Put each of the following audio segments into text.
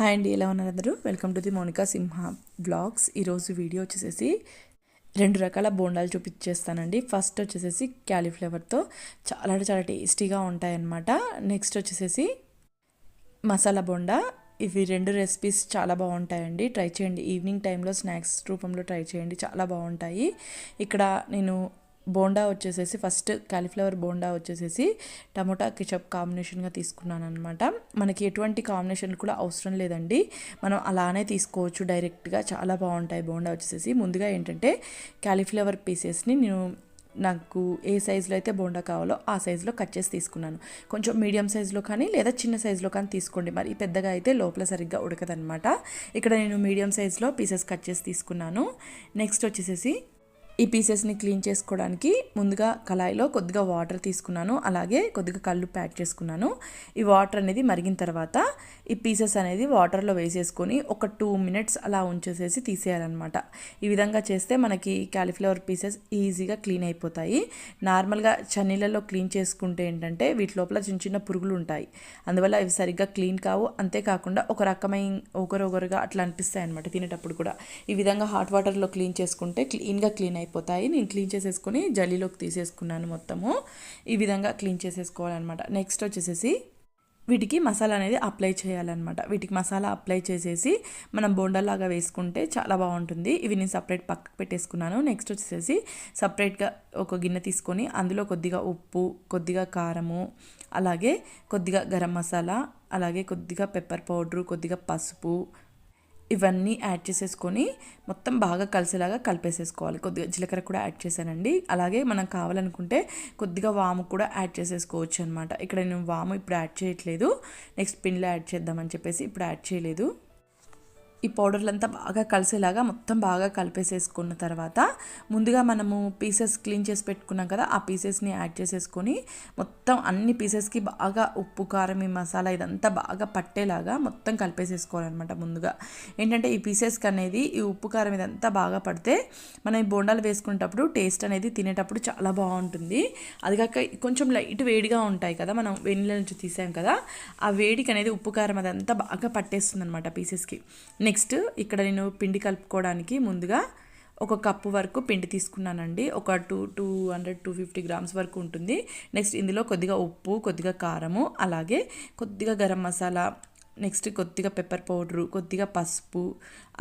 Hi అండి ఎలా ఉన్నారు అందరూ? Welcome to the Monika Simha blogs. ఈరోజు వీడియో వచ్చేసేసి రెండు రకాల బోండాలు చూపించేస్తానండి. ఫస్ట్ వచ్చేసేసి క్యాలీఫ్లవర్తో చాలా అంటే చాలా టేస్టీగా ఉంటాయన్నమాట. నెక్స్ట్ వచ్చేసేసి మసాలా బోండా. ఇవి రెండు రెసిపీస్ చాలా బాగుంటాయండి. ట్రై చేయండి. ఈవినింగ్ టైంలో స్నాక్స్ రూపంలో ట్రై చేయండి. చాలా బాగుంటాయి. ఇక్కడ నేను బోండా వచ్చేసేసి ఫస్ట్ కాలీఫ్లవర్ బోండా వచ్చేసేసి టమోటా కిచప్ కాంబినేషన్గా తీసుకున్నాను అనమాట మనకి ఎటువంటి కాంబినేషన్ కూడా అవసరం లేదండి. మనం అలానే తీసుకోవచ్చు డైరెక్ట్గా. చాలా బాగుంటాయి బోండా వచ్చేసేసి. ముందుగా ఏంటంటే కాలీఫ్లవర్ పీసెస్ని నేను నాకు ఏ సైజులో అయితే బోండా కావాలో ఆ సైజులో కట్ చేసి తీసుకున్నాను. కొంచెం మీడియం సైజులో కానీ లేదా చిన్న సైజులో కానీ తీసుకోండి. మరి పెద్దగా అయితే లోపల సరిగ్గా ఉడకదనమాట ఇక్కడ నేను మీడియం సైజులో పీసెస్ కట్ చేసి తీసుకున్నాను. నెక్స్ట్ వచ్చేసేసి ఈ పీసెస్ని క్లీన్ చేసుకోవడానికి ముందుగా కళాయిలో కొద్దిగా వాటర్ తీసుకున్నాను. అలాగే కొద్దిగా కళ్ళు ప్యాక్ చేసుకున్నాను. ఈ వాటర్ అనేది మరిగిన తర్వాత ఈ పీసెస్ అనేది వాటర్లో వేసేసుకొని ఒక టూ మినిట్స్ అలా ఉంచేసేసి తీసేయాలన్నమాట. ఈ విధంగా చేస్తే మనకి క్యాలీఫ్లవర్ పీసెస్ ఈజీగా క్లీన్ అయిపోతాయి. నార్మల్గా చన్నీళ్ళలో క్లీన్ చేసుకుంటే ఏంటంటే వీటి లోపల చిన్న చిన్న పురుగులు ఉంటాయి. అందువల్ల ఇవి సరిగ్గా క్లీన్ కావు. అంతేకాకుండా ఒక రకమైన ఒకరొకరుగా అట్లా అనిపిస్తాయి అనమాట తినేటప్పుడు కూడా. ఈ విధంగా హాట్ వాటర్లో క్లీన్ చేసుకుంటే క్లీన్గా క్లీన్ అయిపోతుంది. అయిపోతాయి. నేను క్లీన్ చేసేసుకొని జల్లీలోకి తీసేసుకున్నాను మొత్తము. ఈ విధంగా క్లీన్ చేసేసుకోవాలన్నమాట. నెక్స్ట్ వచ్చేసేసి వీటికి మసాలా అనేది అప్లై చేయాలన్నమాట. వీటికి మసాలా అప్లై చేసేసి మనం బోండాలాగా వేసుకుంటే చాలా బాగుంటుంది. ఇవి నేను సపరేట్ పక్కకు పెట్టేసుకున్నాను. నెక్స్ట్ వచ్చేసి సపరేట్గా ఒక గిన్నె తీసుకొని అందులో కొద్దిగా ఉప్పు కొద్దిగా కారము అలాగే కొద్దిగా గరం మసాలా అలాగే కొద్దిగా పెప్పర్ పౌడరు కొద్దిగా పసుపు ఇవన్నీ యాడ్ చేసేసుకొని మొత్తం బాగా కలిసేలాగా కలిపేసేసుకోవాలి. కొద్దిగా జీలకర్ర కూడా యాడ్ చేశానండి. అలాగే మనం కావాలనుకుంటే కొద్దిగా వాము కూడా యాడ్ చేసేసుకోవచ్చు అనమాట ఇక్కడ నేను వాము ఇప్పుడు యాడ్ చేయట్లేదు. నెక్స్ట్ పిన్లో యాడ్ చేద్దామని చెప్పేసి ఇప్పుడు యాడ్ చేయలేదు. ఈ పౌడర్లంతా బాగా కలిసేలాగా మొత్తం బాగా కలిపేసేసుకున్న తర్వాత ముందుగా మనము పీసెస్ క్లీన్ చేసి పెట్టుకున్నాం కదా ఆ పీసెస్ని యాడ్ చేసేసుకొని మొత్తం అన్ని పీసెస్కి బాగా ఉప్పు కారం ఈ మసాలా ఇదంతా బాగా పట్టేలాగా మొత్తం కలిపేసేసుకోవాలన్నమాట ముందుగా. ఏంటంటే ఈ పీసెస్కి అనేది ఈ ఉప్పు కారం ఇదంతా బాగా పడితే మనం ఈ బోండాలు వేసుకునేటప్పుడు టేస్ట్ అనేది తినేటప్పుడు చాలా బాగుంటుంది. అది కాక కొంచెం లైట్ వేడిగా ఉంటాయి కదా మనం వెన్నెల నుంచి తీసాం కదా ఆ వేడికి అనేది ఉప్పు కారం అదంతా బాగా పట్టేస్తుంది అనమాట పీసెస్కి. నెక్స్ట్ ఇక్కడ నేను పిండి కలుపుకోవడానికి ముందుగా ఒక కప్పు వరకు పిండి తీసుకున్నానండి. ఒక two two hundred two fifty grams వరకు ఉంటుంది. నెక్స్ట్ ఇందులో కొద్దిగా ఉప్పు కొద్దిగా కారము అలాగే కొద్దిగా గరం మసాలా నెక్స్ట్ కొద్దిగా పెప్పర్ పౌడరు కొద్దిగా పసుపు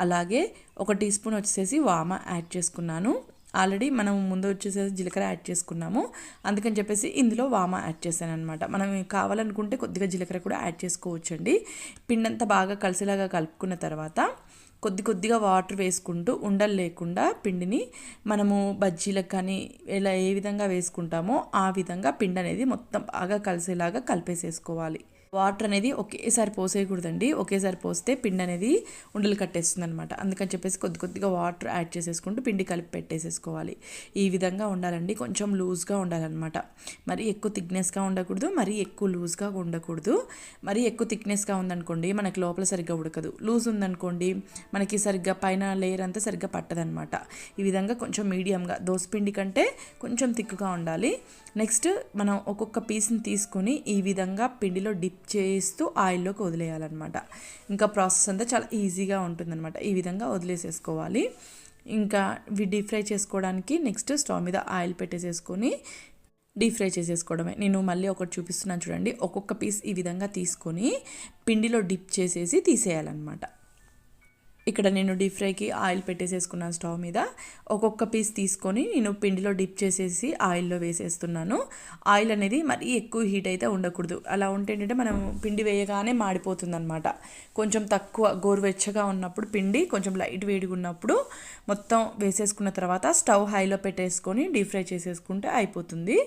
అలాగే ఒక టీ స్పూన్ వచ్చేసి వామ యాడ్ చేసుకున్నాను. ఆల్రెడీ మనం ముందు వచ్చేసేసి జీలకర్ర యాడ్ చేసుకున్నాము. అందుకని చెప్పేసి ఇందులో వామ యాడ్ చేశాను అనమాట మనం కావాలనుకుంటే కొద్దిగా జీలకర్ర కూడా యాడ్ చేసుకోవచ్చండి. పిండంతా బాగా కలిసేలాగా కలుపుకున్న తర్వాత కొద్ది కొద్దిగా వాటర్ వేసుకుంటూ ఉండలు లేకుండా పిండిని మనము బజ్జీలకు కానీ ఇలా ఏ విధంగా వేసుకుంటామో ఆ విధంగా పిండి అనేది మొత్తం బాగా కలిసేలాగా కలిపేసేసుకోవాలి. వాటర్ అనేది ఒకేసారి పోసేయకూడదండి. ఒకేసారి పోస్తే పిండి అనేది ఉండలు కట్టేస్తుంది అనమాట అందుకని చెప్పేసి కొద్ది కొద్దిగా వాటర్ యాడ్ చేసేసుకుంటూ పిండి కలిపి పెట్టేసేసుకోవాలి. ఈ విధంగా ఉండాలండి. కొంచెం లూజ్గా ఉండాలన్నమాట. మరి ఎక్కువ థిక్నెస్గా ఉండకూడదు. మరీ ఎక్కువ లూజ్గా ఉండకూడదు. మరీ ఎక్కువ థిక్నెస్గా ఉందనుకోండి మనకి లోపల సరిగ్గా ఉడకదు. లూజ్ ఉందనుకోండి మనకి సరిగ్గా పైన లేయర్ అంతా సరిగ్గా పట్టదనమాట ఈ విధంగా కొంచెం మీడియంగా దోసపిండి కంటే కొంచెం థిక్గా ఉండాలి. నెక్స్ట్ మనం ఒక్కొక్క పీస్ని తీసుకొని ఈ విధంగా పిండిలో డిప్ చేస్తూ ఆయిల్లోకి వదిలేయాలన్నమాట. ఇంకా ప్రాసెస్ అంతా చాలా ఈజీగా ఉంటుందన్నమాట. ఈ విధంగా వదిలేసేసుకోవాలి. ఇంకా ఇవి డీప్ ఫ్రై చేసుకోవడానికి నెక్స్ట్ స్టవ్ మీద ఆయిల్ పెట్టేసేసుకొని డీప్ ఫ్రై చేసేసుకోవడమే. నేను మళ్ళీ ఒకటి చూపిస్తున్నాను చూడండి. ఒక్కొక్క పీస్ ఈ విధంగా తీసుకొని పిండిలో డిప్ చేసేసి తీసేయాలన్నమాట. ఇక్కడ నేను డీప్ ఫ్రైకి ఆయిల్ పెట్టేసేసుకున్నాను స్టవ్ మీద ఒక్కొక్క పీస్ తీసుకొని నేను పిండిలో డిప్ చేసేసి ఆయిల్లో వేసేస్తున్నాను. ఆయిల్ అనేది మరీ ఎక్కువ హీట్ అయితే ఉండకూడదు. అలా ఉంటే ఏంటంటే మనం పిండి వేయగానే మాడిపోతుందనమాట కొంచెం తక్కువ గోరువెచ్చగా ఉన్నప్పుడు పిండి కొంచెం లైట్ వేడిగా ఉన్నప్పుడు మొత్తం వేసేసుకున్న తర్వాత స్టవ్ హైలో పెట్టేసుకొని డీప్ ఫ్రై చేసేసుకుంటే అయిపోతుంది.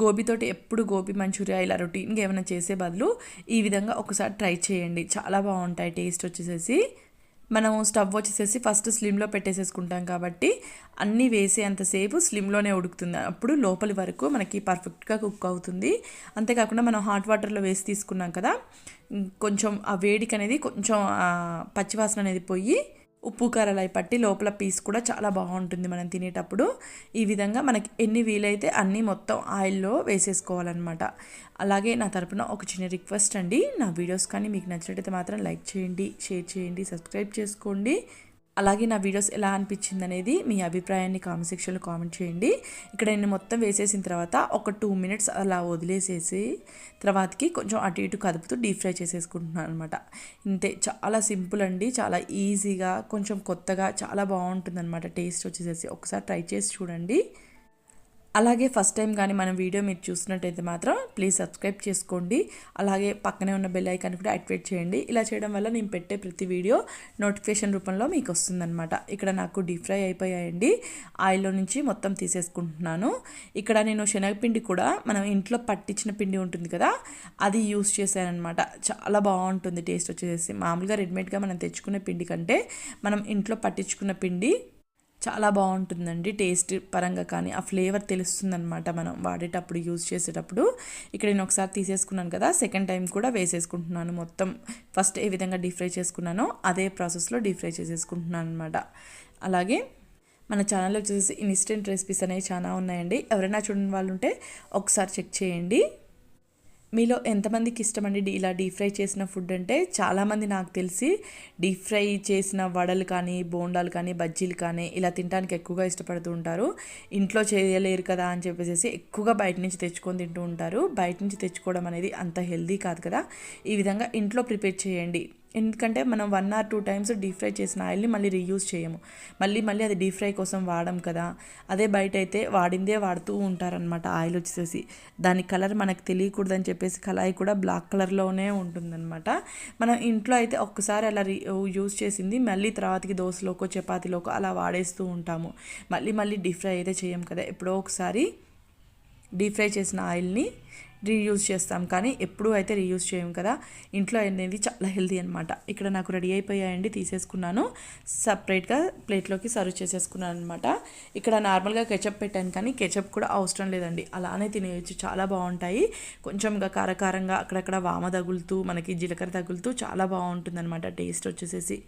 గోబీతోటి ఎప్పుడు గోబీ మంచూరియా ఇలా రొటీన్గా ఏమైనా చేసే బదులు ఈ విధంగా ఒకసారి ట్రై చేయండి. చాలా బాగుంటాయి టేస్ట్ వచ్చేసేసి. మనం స్టవ్ వచ్చేసేసి ఫస్ట్ స్లిమ్లో పెట్టేసేసుకుంటాం కాబట్టి అన్నీ వేసేంతసేపు స్లిమ్లోనే ఉడుకుతుంది. అప్పుడు లోపలి వరకు మనకి పర్ఫెక్ట్గా కుక్ అవుతుంది. అంతేకాకుండా మనం హాట్ వాటర్లో వేసి తీసుకున్నాం కదా కొంచెం ఆ వేడికి అనేది కొంచెం పచ్చివాసన అనేది పోయి ఉప్పు కారాలు పట్టి లోపల పీస్ కూడా చాలా బాగుంటుంది మనం తినేటప్పుడు. ఈ విధంగా మనకి ఎన్ని వీలైతే అన్నీ మొత్తం ఆయిల్లో వేసేసుకోవాలన్నమాట. అలాగే నా తరపున ఒక చిన్న రిక్వెస్ట్ అండి. నా వీడియోస్ కానీ మీకు నచ్చినట్టయితే మాత్రం లైక్ చేయండి షేర్ చేయండి సబ్స్క్రైబ్ చేసుకోండి. అలాగే నా వీడియోస్ ఎలా అనిపించింది అనేది మీ అభిప్రాయాన్ని కామెంట్ సెక్షన్లో కామెంట్ చేయండి. ఇక్కడ నేను మొత్తం వేసేసిన తర్వాత ఒక టూ మినిట్స్ అలా వదిలేసేసి తర్వాతకి కొంచెం అటు ఇటు కదుపుతూ డీప్ ఫ్రై చేసేసుకుంటున్నాను అనమాట ఇంతే చాలా సింపుల్ అండి చాలా ఈజీగా కొంచెం కొత్తగా చాలా బాగుంటుంది అనమాట టేస్ట్ వచ్చేసేసి ఒకసారి ట్రై చేసి చూడండి. అలాగే ఫస్ట్ టైం కానీ మన వీడియో మీరు చూసినట్టయితే మాత్రం ప్లీజ్ సబ్స్క్రైబ్ చేసుకోండి. అలాగే పక్కనే ఉన్న బెల్ ఐకాన్ కూడా యాక్టివేట్ చేయండి. ఇలా చేయడం వల్ల నేను పెట్టే ప్రతి వీడియో నోటిఫికేషన్ రూపంలో మీకు వస్తుందన్నమాట. ఇక్కడ నాకు డీప్ ఫ్రై అయిపోయాయండి. ఆయిల్లో నుంచి మొత్తం తీసేసుకుంటున్నాను. ఇక్కడ నేను శనగపిండి కూడా మనం ఇంట్లో పట్టించిన పిండి ఉంటుంది కదా అది యూస్ చేశానమాట చాలా బాగుంటుంది టేస్ట్ వచ్చేసి మామూలుగా రెడీమేడ్గా మనం తెచ్చుకునే పిండి కంటే మనం ఇంట్లో పట్టించుకున్న పిండి చాలా బాగుంటుందండి టేస్ట్ పరంగా కానీ. ఆ ఫ్లేవర్ తెలుస్తుందనమాట మనం వాడేటప్పుడు యూజ్ చేసేటప్పుడు. ఇక్కడ నేను ఒకసారి తీసేసుకున్నాను కదా సెకండ్ టైం కూడా వేసేసుకుంటున్నాను మొత్తం. ఫస్ట్ ఏ విధంగా డీప్ ఫ్రై చేసుకున్నానో అదే ప్రాసెస్లో డీప్ ఫ్రై చేసేసుకుంటున్నాను అనమాట అలాగే మన ఛానల్లో వచ్చేసి ఇన్స్టెంట్ రెసిపీస్ అనేవి చాలా ఉన్నాయండి. ఎవరైనా చూడని వాళ్ళు ఉంటే ఒకసారి చెక్ చేయండి. మీలో ఎంతమందికి ఇష్టమండి ఇలా డీప్ ఫ్రై చేసిన ఫుడ్ అంటే? చాలామంది నాకు తెలిసి డీప్ ఫ్రై చేసిన వడలు కానీ బోండాలు కానీ బజ్జీలు కానీ ఇలా తినడానికి ఎక్కువగా ఇష్టపడుతూ ఉంటారు. ఇంట్లో చేయలేరు కదా అని చెప్పేసి ఎక్కువగా బయట నుంచి తెచ్చుకొని తింటూ ఉంటారు. బయట నుంచి తెచ్చుకోవడం అనేది అంత హెల్దీ కాదు కదా. ఈ విధంగా ఇంట్లో ప్రిపేర్ చేయండి. ఎందుకంటే మనం one or two times deep fry చేసిన ఆయిల్ని మళ్ళీ రీయూజ్ చేయము. మళ్ళీ మళ్ళీ అది డీప్ ఫ్రై కోసం వాడడం కదా. అదే బయట అయితే వాడిందే వాడుతూ ఉంటారనమాట ఆయిల్ వచ్చేసి దాని కలర్ మనకు తెలియకూడదని చెప్పేసి కళాయి కూడా బ్లాక్ కలర్లోనే ఉంటుందన్నమాట. మనం ఇంట్లో అయితే ఒక్కసారి అలా యూజ్ చేసింది మళ్ళీ తర్వాతకి దోశలోకో చపాతీలోకో అలా వాడేస్తూ ఉంటాము. మళ్ళీ మళ్ళీ డీప్ ఫ్రై అయితే చేయం కదా. ఎప్పుడో ఒకసారి డీప్ ఫ్రై చేసిన ఆయిల్ని రీయూజ్ చేస్తాం. కానీ ఎప్పుడూ అయితే రీయూజ్ చేయం కదా. ఇంట్లో అనేది చాలా హెల్తీ అనమాట ఇక్కడ నాకు రెడీ అయిపోయాయండి తీసేసుకున్నాను. సపరేట్గా ప్లేట్లోకి సర్వ్ చేసేసుకున్నాను అనమాట ఇక్కడ నార్మల్గా కెచప్ పెట్టాను కానీ కెచప్ కూడా అవసరం లేదండి. అలానే తినేయచ్చు. చాలా బాగుంటాయి. కొంచెంగా కారకారంగా అక్కడక్కడ వామ తగులుతూ మనకి జీలకర్ర తగులుతూ చాలా బాగుంటుందనమాట టేస్ట్ వచ్చేసేసి.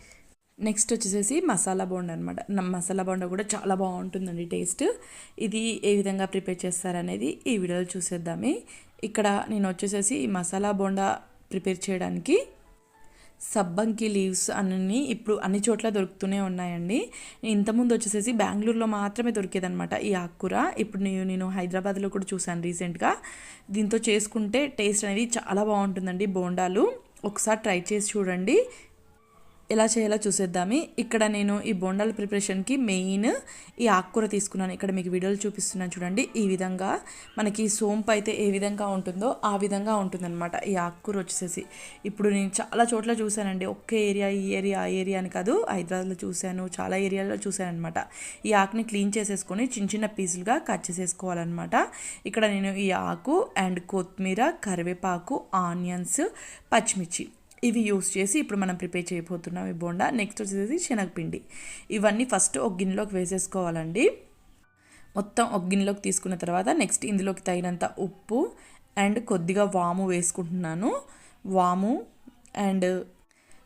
నెక్స్ట్ వచ్చేసేసి మసాలా బోండా అనమాట మసాలా బోండా కూడా చాలా బాగుంటుందండి టేస్ట్. ఇది ఏ విధంగా ప్రిపేర్ చేస్తారనేది ఈ వీడియోలో చూసేద్దామే. ఇక్కడ నేను వచ్చేసేసి ఈ మసాలా బోండా ప్రిపేర్ చేయడానికి సబ్బంకి లీవ్స్ అన్నీ ఇప్పుడు అన్ని చోట్ల దొరుకుతూనే ఉన్నాయండి. ఇంతకుముందు వచ్చేసేసి బెంగళూరులో మాత్రమే దొరికేదనమాట ఈ ఆకుకూర. ఇప్పుడు నేను నేను హైదరాబాద్లో కూడా చూశాను రీసెంట్గా. దీంతో చేసుకుంటే టేస్ట్ అనేది చాలా బాగుంటుందండి బోండాలు. ఒకసారి ట్రై చేసి చూడండి. ఎలా చేయాలో చూసేద్దామి. ఇక్కడ నేను ఈ బొండాల ప్రిపరేషన్కి మెయిన్ ఈ ఆకుకూర తీసుకున్నాను. ఇక్కడ మీకు వీడియోలు చూపిస్తున్నాను చూడండి. ఈ విధంగా మనకి సోంపు అయితే ఏ విధంగా ఉంటుందో ఆ విధంగా ఉంటుందన్నమాట ఈ ఆకుకూర వచ్చేసేసి. ఇప్పుడు నేను చాలా చోట్ల చూశానండి. ఒక్క ఏరియా ఈ ఏరియా ఆ ఏరియా అని కాదు హైదరాబాద్లో చూశాను చాలా ఏరియాలో చూశాను అనమాట ఈ ఆకుని క్లీన్ చేసేసుకొని చిన్న చిన్న పీసులుగా కట్ చేసేసుకోవాలన్నమాట. ఇక్కడ నేను ఈ ఆకు అండ్ కొత్తిమీర కరివేపాకు ఆనియన్స్ పచ్చిమిర్చి ఇవి యూస్ చేసి ఇప్పుడు మనం ప్రిపేర్ చేయబోతున్నాం ఈ బోండా. నెక్స్ట్ వచ్చేసి శనగపిండి. ఇవన్నీ ఫస్ట్ ఒక గిన్నెలోకి వేసేసుకోవాలండి. మొత్తం ఒక గిన్నెలోకి తీసుకున్న తర్వాత నెక్స్ట్ ఇందులోకి తగినంత ఉప్పు అండ్ కొద్దిగా వాము వేసుకుంటున్నాను. వాము అండ్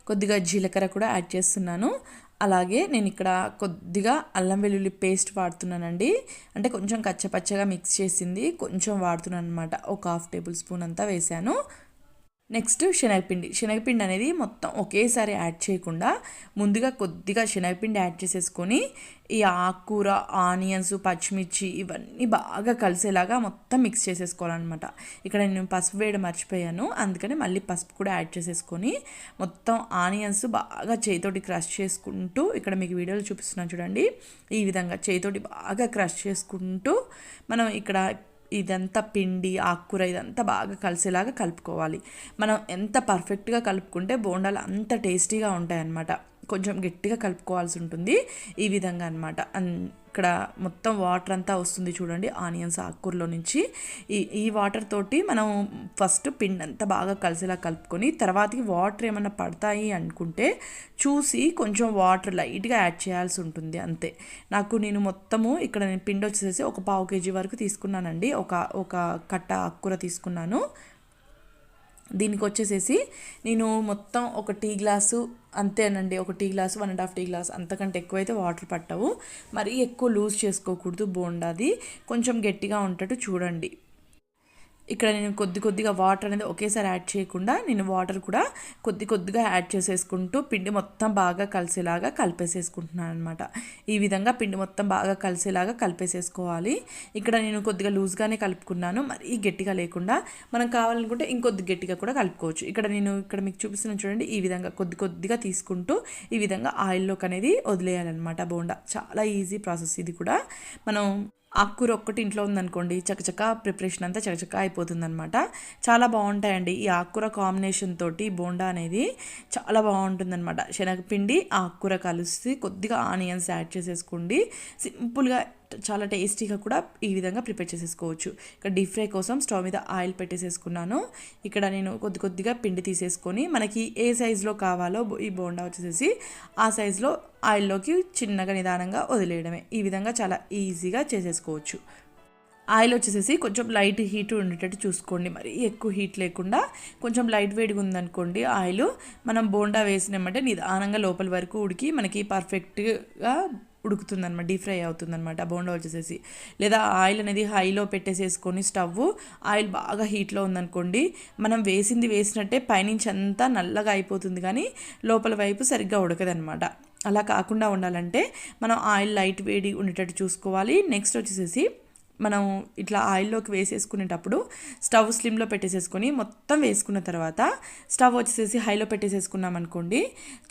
కొద్దిగా జీలకర్ర కూడా యాడ్ చేస్తున్నాను. అలాగే నేను ఇక్కడ కొద్దిగా అల్లం వెల్లుల్లి పేస్ట్ వాడుతున్నానండి. అంటే కొంచెం కచ్చపచ్చగా మిక్స్ చేసింది. కొంచెం వాడుతున్నాను అనమాట ఒక హాఫ్ టేబుల్ స్పూన్ అంతా వేసాను నెక్స్ట్ శనగపిండి. శనగపిండి అనేది మొత్తం ఒకేసారి యాడ్ చేయకుండా ముందుగా కొద్దిగా శనగపిండి యాడ్ చేసేసుకొని ఈ ఆకుకూర ఆనియన్స్ పచ్చిమిర్చి ఇవన్నీ బాగా కలిసేలాగా మొత్తం మిక్స్ చేసేసుకోవాలన్నమాట. ఇక్కడ నేను పసుపు వేయడం మర్చిపోయాను. అందుకని మళ్ళీ పసుపు కూడా యాడ్ చేసేసుకొని మొత్తం ఆనియన్స్ బాగా చేయితోటి క్రష్ చేసుకుంటూ ఇక్కడ మీకు వీడియోలు చూపిస్తున్నాను చూడండి. ఈ విధంగా చేయితోటి బాగా క్రష్ చేసుకుంటూ మనం ఇక్కడ ఇదంతా పిండి ఆకుకూర ఇదంతా బాగా కలిసేలాగా కలుపుకోవాలి. మనం ఎంత పర్ఫెక్ట్గా కలుపుకుంటే బోండాలు అంత టేస్టీగా ఉంటాయి అన్నమాట కొంచెం గట్టిగా కలుపుకోవాల్సి ఉంటుంది. ఈ విధంగా అనమాట ఇక్కడ మొత్తం వాటర్ అంతా వస్తుంది చూడండి ఆనియన్స్ ఆకుకూరలో నుంచి. ఈ ఈ వాటర్ తోటి మనం ఫస్ట్ పిండి అంతా బాగా కలిసేలా కలుపుకొని తర్వాతకి వాటర్ ఏమైనా పడతాయి అనుకుంటే చూసి కొంచెం వాటర్ లైట్గా యాడ్ చేయాల్సి ఉంటుంది అంతే. నాకు నేను మొత్తము ఇక్కడ నేను పిండి వచ్చేసి ఒక పావు కేజీ వరకు తీసుకున్నానండి. ఒక ఒక కట్ట ఆకుకూర తీసుకున్నాను. దీనికి వచ్చేసేసి నేను మొత్తం ఒక టీ గ్లాసు అంతేనండి ఒక tea glass one and half tea glass అంతకంటే ఎక్కువైతే వాటర్ పట్టవు. మరీ ఎక్కువ లూజ్ చేసుకోకూడదు బోండాది. కొంచెం గట్టిగా ఉంటట్టు చూడండి. ఇక్కడ నేను కొద్ది కొద్దిగా వాటర్ అనేది ఒకేసారి యాడ్ చేయకుండా నేను వాటర్ కూడా కొద్ది కొద్దిగా యాడ్ చేసేసుకుంటూ పిండి మొత్తం బాగా కలిసేలాగా కలిపేసేసుకుంటున్నాను అనమాట ఈ విధంగా పిండి మొత్తం బాగా కలిసేలాగా కలిపేసేసుకోవాలి. ఇక్కడ నేను కొద్దిగా లూజ్గానే కలుపుకున్నాను. మరీ గట్టిగా లేకుండా మనం కావాలనుకుంటే ఇంకొద్ది గట్టిగా కూడా కలుపుకోవచ్చు. ఇక్కడ నేను ఇక్కడ మీకు చూపిస్తున్నాను చూడండి ఈ విధంగా కొద్ది కొద్దిగా తీసుకుంటూ ఈ విధంగా ఆయిల్లోకి అనేది వదిలేయాలన్నమాట బోండా. చాలా ఈజీ ప్రాసెస్ ఇది కూడా. మనం ఆకుకూర ఒక్కటి ఇంట్లో ఉందనుకోండి చకచక ప్రిపరేషన్ అంతా చకచక అయిపోతుంది అనమాట చాలా బాగుంటాయండి. ఈ ఆకుకూర కాంబినేషన్ తోటి బోండా అనేది చాలా బాగుంటుందన్నమాట. శనగపిండి ఆకుకూర కలిసి కొద్దిగా ఆనియన్స్ యాడ్ చేసేసుకోండి. సింపుల్గా చాలా టేస్టీగా కూడా ఈ విధంగా ప్రిపేర్ చేసేసుకోవచ్చు. ఇక్కడ డీప్ ఫ్రై కోసం స్టవ్ మీద ఆయిల్ పెట్టేసేసుకున్నాను. ఇక్కడ నేను కొద్ది కొద్దిగా పిండి తీసేసుకొని మనకి ఏ సైజులో కావాలో ఈ బోండా వచ్చేసేసి ఆ సైజులో ఆయిల్లోకి చిన్నగా నిదానంగా వదిలేయడమే. ఈ విధంగా చాలా ఈజీగా చేసేసుకోవచ్చు. ఆయిల్ వచ్చేసేసి కొంచెం లైట్ హీట్ ఉండేటట్టు చూసుకోండి. మరి ఎక్కువ హీట్ లేకుండా కొంచెం లైట్ వేడిగా ఉందనుకోండి ఆయిల్. మనం బోండా వేసినామంటే నిదానంగా లోపల వరకు ఉడికి మనకి పర్ఫెక్ట్గా ఉడుకుతుందనమాట డీప్ ఫ్రై అవుతుందనమాట బోండా వచ్చేసేసి లేదా ఆయిల్ అనేది హైలో పెట్టేసేసుకొని స్టవ్ ఆయిల్ బాగా హీట్లో ఉందనుకోండి మనం వేసింది వేసినట్టే పైనుంచి అంతా నల్లగా అయిపోతుంది కానీ లోపల వైపు సరిగ్గా ఉడకదనమాట అలా కాకుండా ఉండాలంటే మనం ఆయిల్ లైట్ వేడి ఉండేటట్టు చూసుకోవాలి. నెక్స్ట్ వచ్చేసేసి మనం ఇట్లా ఆయిల్లోకి వేసేసుకునేటప్పుడు స్టవ్ స్లిమ్లో పెట్టేసేసుకొని మొత్తం వేసుకున్న తర్వాత స్టవ్ వచ్చేసేసి హైలో పెట్టేసేసుకున్నాం అనుకోండి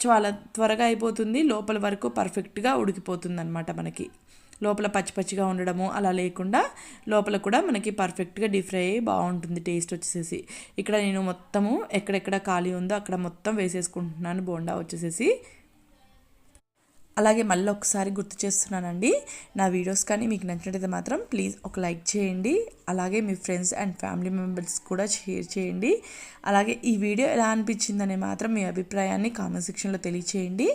చాలా త్వరగా అయిపోతుంది లోపల వరకు పర్ఫెక్ట్గా ఉడికిపోతుంది అనమాట మనకి. లోపల పచ్చి పచ్చిగా ఉండడము అలా లేకుండా లోపల కూడా మనకి పర్ఫెక్ట్గా డీప్ ఫ్రై బాగుంటుంది టేస్ట్ వచ్చేసేసి. ఇక్కడ నేను మొత్తము ఎక్కడెక్కడ ఖాళీ ఉందో అక్కడ మొత్తం వేసేసుకుంటున్నాను బోండా వచ్చేసేసి. అలాగే మళ్ళీ ఒకసారి గుర్తు చేస్తున్నానండి నా వీడియోస్ కానీ మీకు నచ్చినట్టయితే మాత్రం ప్లీజ్ ఒక లైక్ చేయండి అలాగే మీ ఫ్రెండ్స్ అండ్ ఫ్యామిలీ మెంబర్స్ కూడా షేర్ చేయండి. అలాగే ఈ వీడియో ఎలా అనిపించిందని మాత్రం మీ అభిప్రాయాన్ని కామెంట్ సెక్షన్లో తెలియచేయండి.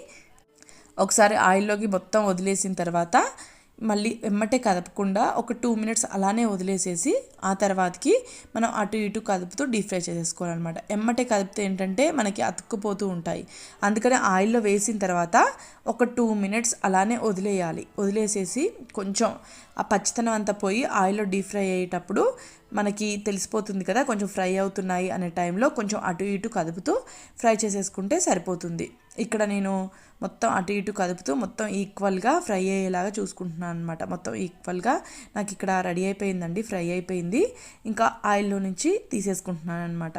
ఒకసారి ఆయిల్లోకి మొత్తం వదిలేసిన తర్వాత మళ్ళీ వెమ్మటే కదపకుండా ఒక టూ మినిట్స్ అలానే వదిలేసేసి ఆ తర్వాతకి మనం అటు ఇటు కదుపుతూ డీప్ ఫ్రై చేసేసుకోవాలన్నమాట. ఎమ్మటే కదిపితే ఏంటంటే మనకి అతుక్కుపోతూ ఉంటాయి. అందుకని ఆయిల్లో వేసిన తర్వాత ఒక టూ మినిట్స్ అలానే వదిలేయాలి. వదిలేసేసి కొంచెం ఆ పచ్చితనం అంతా పోయి ఆయిల్లో డీప్ ఫ్రై అయ్యేటప్పుడు మనకి తెలిసిపోతుంది కదా కొంచెం ఫ్రై అవుతున్నాయి అనే టైంలో కొంచెం అటు ఇటు కదుపుతూ ఫ్రై చేసేసుకుంటే సరిపోతుంది. ఇక్కడ నేను మొత్తం అటు ఇటు కదుపుతూ మొత్తం ఈక్వల్గా ఫ్రై అయ్యేలాగా చూసుకుంటున్నాను అనమాట మొత్తం ఈక్వల్గా నాకు ఇక్కడ రెడీ అయిపోయిందండి ఫ్రై అయిపోయింది. ఇంకా ఆయిల్లో నుంచి తీసేసుకుంటున్నాను అనమాట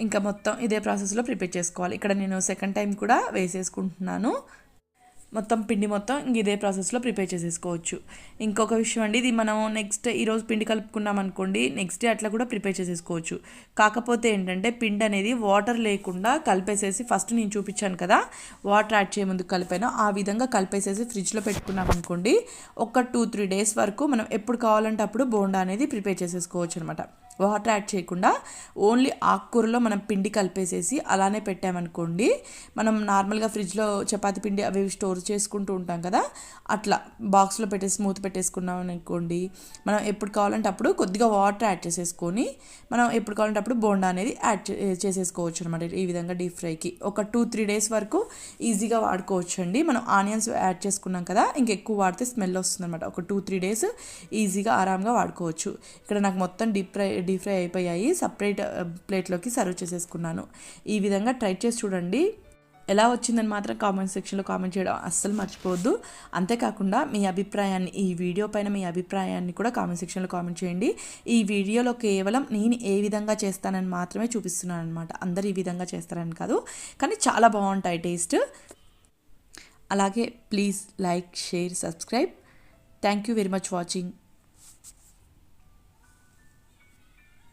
ఇంకా మొత్తం ఇదే ప్రాసెస్లో ప్రిపేర్ చేసుకోవాలి. ఇక్కడ నేను సెకండ్ టైం కూడా వేసేసుకుంటున్నాను. మొత్తం పిండి మొత్తం ఇంక ఇదే ప్రాసెస్లో ప్రిపేర్ చేసేసుకోవచ్చు. ఇంకొక విషయం అండి ఇది మనం నెక్స్ట్ ఈరోజు పిండి కలుపుకున్నాం అనుకోండి నెక్స్ట్ డే అట్లా కూడా ప్రిపేర్ చేసేసుకోవచ్చు. కాకపోతే ఏంటంటే పిండి అనేది వాటర్ లేకుండా కలిపేసేసి ఫస్ట్ నేను చూపించాను కదా వాటర్ యాడ్ చేయ ముందు కలిపాను. ఆ విధంగా కలిపేసేసి ఫ్రిడ్జ్లో పెట్టుకున్నాం అనుకోండి ఒక టూ త్రీ డేస్ వరకు మనం ఎప్పుడు కావాలంటే అప్పుడు బోండా అనేది ప్రిపేర్ చేసేసుకోవచ్చు అనమాట వాటర్ యాడ్ చేయకుండా ఓన్లీ ఆకుకూరలో మనం పిండి కలిపేసేసి అలానే పెట్టామనుకోండి మనం నార్మల్గా ఫ్రిడ్జ్లో చపాతి పిండి అవి స్టోర్ చేసుకుంటూ ఉంటాం కదా అట్లా బాక్స్లో పెట్టేసి మూత పెట్టేసుకున్నాం అనుకోండి మనం ఎప్పుడు కావాలంటే అప్పుడు కొద్దిగా వాటర్ యాడ్ చేసేసుకొని మనం ఎప్పుడు కావాలంటే అప్పుడు బోండా అనేది యాడ్ చేసేసుకోవచ్చు అనమాట ఈ విధంగా డీప్ ఫ్రైకి. ఒక టూ త్రీ డేస్ వరకు ఈజీగా వాడుకోవచ్చు అండి మనం ఆనియన్స్ యాడ్ చేసుకున్నాం కదా ఇంకెక్కువ వాడితే స్మెల్ వస్తుంది అనమాట ఒక టూ త్రీ డేస్ ఈజీగా ఆరామ్గా వాడుకోవచ్చు. ఇక్కడ నాకు మొత్తం డీప్ ఫ్రై డీప్ ఫ్రై అయిపోయాయి. సపరేట్ ప్లేట్లోకి సర్వ్ చేసేసుకున్నాను. ఈ విధంగా ట్రై చేసి చూడండి. ఎలా వచ్చిందని మాత్రం కామెంట్ సెక్షన్లో కామెంట్ చేయడం అస్సలు మర్చిపోవద్దు. అంతేకాకుండా మీ అభిప్రాయాన్ని ఈ వీడియో పైన మీ అభిప్రాయాన్ని కూడా కామెంట్ సెక్షన్లో కామెంట్ చేయండి. ఈ వీడియోలో కేవలం నేను ఏ విధంగా చేస్తానని మాత్రమే చూపిస్తున్నాను అనమాట అందరు ఈ విధంగా చేస్తారని కాదు. కానీ చాలా బాగుంటాయి టేస్ట్. అలాగే please like share subscribe. Thank you very much watching.